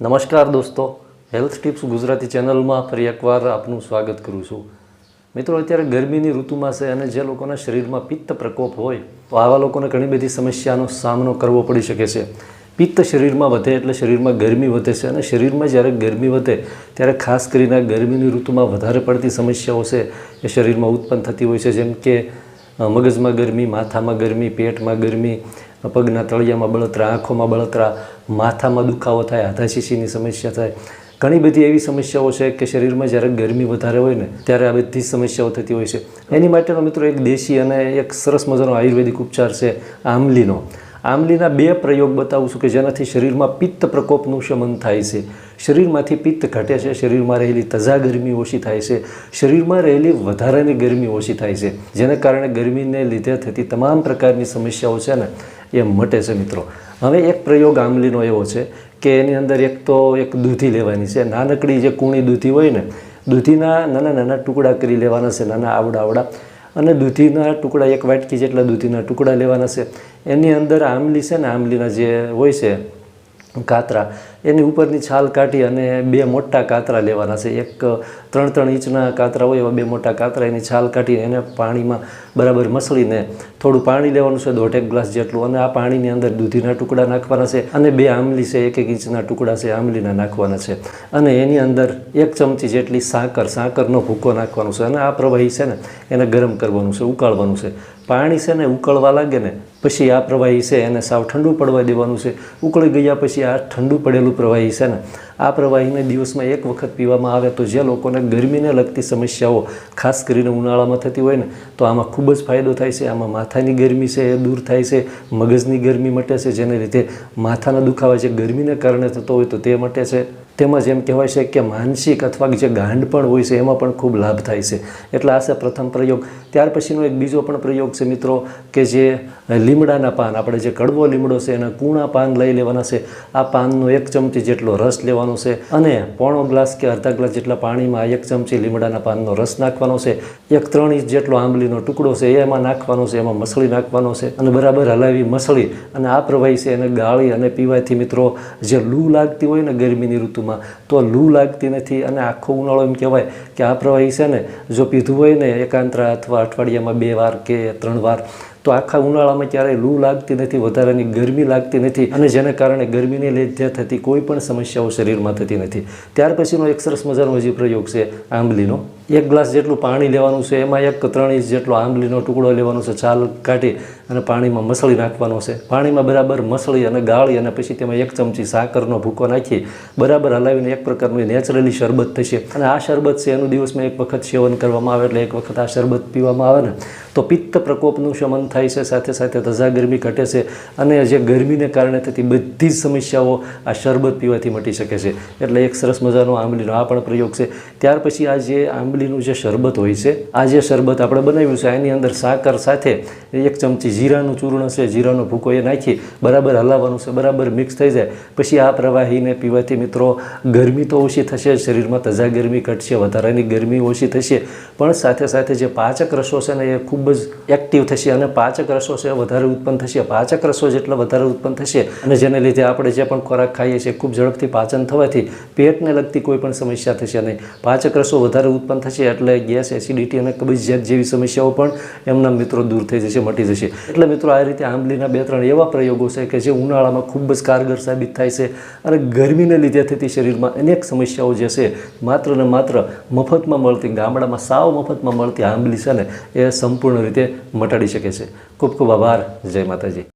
નમસ્કાર દોસ્તો. Health tips Gujarati ચેનલમાં ફરી એકવાર આપનું સ્વાગત કરું છું. મિત્રો, અત્યારે ગરમીની ઋતુમાં છે અને જે લોકોના શરીરમાં પિત્ત પ્રકોપ હોય, તો આવા લોકોને ઘણી બધી સમસ્યાનો સામનો કરવો પડી શકે છે. પિત્ત શરીરમાં વધે એટલે શરીરમાં ગરમી વધે છે અને શરીરમાં જ્યારે ગરમી વધે, ત્યારે ખાસ કરીને ગરમીની ઋતુમાં વધારે પડતી સમસ્યાઓ છે એ શરીરમાં ઉત્પન્ન થતી હોય છે. જેમ કે મગજમાં ગરમી, માથામાં ગરમી, પેટમાં ગરમી પગના તળિયામાં બળતરા, આંખોમાં બળતરા, માથામાં દુખાવો થાય હાથાશીશીની સમસ્યા થાય. ઘણી બધી એવી સમસ્યાઓ છે કે શરીરમાં જ્યારે ગરમી વધારે હોય ને, ત્યારે આ બધી સમસ્યાઓ થતી હોય છે. એની માટેનો મિત્રો એક દેશી અને એક સરસ મજાનો આયુર્વેદિક ઉપચાર છે આમલીનો આમલીના બે પ્રયોગ બતાવું છું કે જેનાથી શરીરમાં પિત્ત પ્રકોપનું શમન થાય છે. શરીરમાંથી પિત્ત ઘટે છે, શરીરમાં રહેલી તજા ગરમી ઓછી થાય છે, શરીરમાં રહેલી વધારાની ગરમી ઓછી થાય છે. જેને કારણે ગરમીને લીધે થતી તમામ પ્રકારની સમસ્યાઓ છે ને એ મટે છે મિત્રો. હવે એક પ્રયોગ આમલીનો એવો છે કે એની અંદર એક તો એક દૂધી લેવાની છે. નાનકડી જે કૂણી દૂધી હોય ને, દૂધીના નાના નાના ટુકડા કરી લેવાના છે, નાના આવડા આવડા. અને દૂધીના ટુકડા એક વાટકી જેટલા દૂધીના ટુકડા લેવાના છે. એની અંદર આમલી છે ને આમલીના જે હોય છે, કાતરા એની ઉપરની છાલ કાઢી અને બે મોટા કાતરા લેવાના છે. એક ત્રણ ત્રણ ઇંચના કાતરા હોય એવા બે મોટા કાતરા એની છાલ કાઢીને એને પાણીમાં બરાબર મસળીને થોડું પાણી લેવાનું છે, દોઢેક ગ્લાસ જેટલું. અને આ પાણીની અંદર દૂધીના ટુકડા નાખવાના છે અને બે આમલી છે, એક એક ઇંચના ટુકડા છે આમલીના નાખવાના છે. અને એની અંદર એક ચમચી જેટલી સાકર, સાકરનો ભૂકો નાખવાનો છે. અને આ પ્રવાહી છે ને, એને ગરમ કરવાનું છે, ઉકાળવાનું છે. પાણી છે ને ઉકળવા લાગે ને, પછી આ પ્રવાહી છે, એને સાવ ઠંડુ પડવા દેવાનું છે. ઉકળી ગયા પછી આ ઠંડુ પડેલું પ્રવાહી છે ને, આ પ્રવાહીને દિવસમાં એક વખત પીવામાં આવે તો જે લોકોને ગરમીને લગતી સમસ્યાઓ, ખાસ કરીને ઉનાળામાં થતી હોય ને, તો આમાં ખૂબ જ ફાયદો થાય છે. આમાં માથાની ગરમી છે, એ દૂર થાય છે, મગજની ગરમી મટે છે. જેને લીધે માથાના દુખાવા જે ગરમીને કારણે થતો હોય તો તે મટે છે. તેમજ એમ કહેવાય છે કે માનસિક અથવા જે ગાંડ પણ હોય છે, એમાં પણ ખૂબ લાભ થાય છે. એટલે આ છે પ્રથમ પ્રયોગ. ત્યાર પછીનો એક બીજો પણ પ્રયોગ છે મિત્રો, કે જે લીમડાના પાન, આપણે જે કડવો લીમડો છે, એના કૂણા પાન લઈ લેવાના છે. આ પાનનો એક ચમચી જેટલો રસ લેવાનો છે અને પોણો ગ્લાસ કે અડધા ગ્લાસ જેટલા પાણીમાં એક ચમચી લીમડાના પાનનો રસ નાખવાનો છે. એક ત્રણ ઇંચ જેટલો આંબલીનો ટુકડો છે, એમાં નાખવાનો છે, એમાં મસળી નાખવાનો છે અને બરાબર હલાવી મસળી અને આ પ્રવાહી છે એને ગાળી અને પીવાથી મિત્રો, જે લૂ લાગતી હોય ને ગરમીની ઋતુમાં તો લૂ લાગતી નથી અને આખો ઉનાળો એમ કહેવાય કે આ પ્રવાહી છે ને, જો પીધું હોય ને એકાંતરા અથવા અઠવાડિયામાં બે વાર કે ત્રણ વાર, તો આખા ઉનાળામાં ક્યારેય લૂ લાગતી નથી, વધારાની ગરમી લાગતી નથી અને જેને કારણે ગરમીને લીધે થતી કોઈ પણ સમસ્યાઓ શરીરમાં થતી નથી. ત્યાર પછીનો એક સરસ મજાનો હજી પ્રયોગ છે આંબલીનો. એક ગ્લાસ જેટલું પાણી લેવાનું છે, એમાં એક ત્રણ જેટલો આંબલીનો ટુકડો લેવાનો છે છાલ કાઢી અને પાણીમાં મસળી નાખવાનો છે. પાણીમાં બરાબર મસળી અને ગાળી અને પછી તેમાં એક ચમચી સાકરનો ભૂકો નાખી, બરાબર હલાવીને એક પ્રકારનું નેચરલી શરબત થશે. અને આ શરબત છે, એનું દિવસમાં એક વખત સેવન કરવામાં આવે એટલે એક વખત આ શરબત પીવામાં આવે ને, તો પિત્ત પ્રકોપનું શમન થાય છે, સાથે સાથે તજા ગરમી ઘટે છે અને જે ગરમીને કારણે થતી બધી જ સમસ્યાઓ આ શરબત પીવાથી મટી શકે છે. એટલે એક સરસ મજાનો આંબલીનો આ પણ પ્રયોગ છે. ત્યાર પછી આ જે આંબલીનું જે શરબત હોય છે, આ જે શરબત આપણે બનાવ્યું છે એની અંદર સાકર સાથે એક ચમચી જીરાનું ચૂર્ણ છે, જીરાનો ભૂકો એ નાખી, બરાબર હલાવવાનું છે, બરાબર મિક્સ થઈ જાય. પછી આ પ્રવાહીને પીવાથી મિત્રો, ગરમી તો ઓછી થશે, શરીરમાં તજા ગરમી ઘટશે, વધારાની ગરમી ઓછી થશે, પણ સાથે સાથે જે પાચક રસો છે ને એ ખૂબ જ એક્ટિવ થશે અને પાચક રસો છે વધારે ઉત્પન્ન થશે. પાચક રસો જેટલા વધારે ઉત્પન્ન થશે અને જેને લીધે આપણે જે પણ ખોરાક ખાઈએ છીએ, ખૂબ ઝડપથી પાચન થવાથી પેટને લગતી કોઈ પણ સમસ્યા થશે નહીં. પાચક રસો વધારે ઉત્પન્ન થશે એટલે ગેસ એસિડિટી અને કબજિયાત જેવી સમસ્યાઓ પણ એમના મિત્રો દૂર થઈ જશે, મટી જશે. એટલે મિત્રો આ રીતે આંબલીના બે ત્રણ એવા પ્રયોગો છે કે જે ઉનાળામાં ખૂબ જ કારગર સાબિત થાય છે અને ગરમીને લીધે થતી શરીરમાં અનેક સમસ્યાઓ જે છે માત્ર ને માત્ર મફતમાં મળતી, ગામડામાં સાવ મફતમાં મળતી આંબલી છે ને એ સંપૂર્ણ રીતે મટાડી શકે છે. ખૂબ ખૂબ આભાર. જય માતાજી.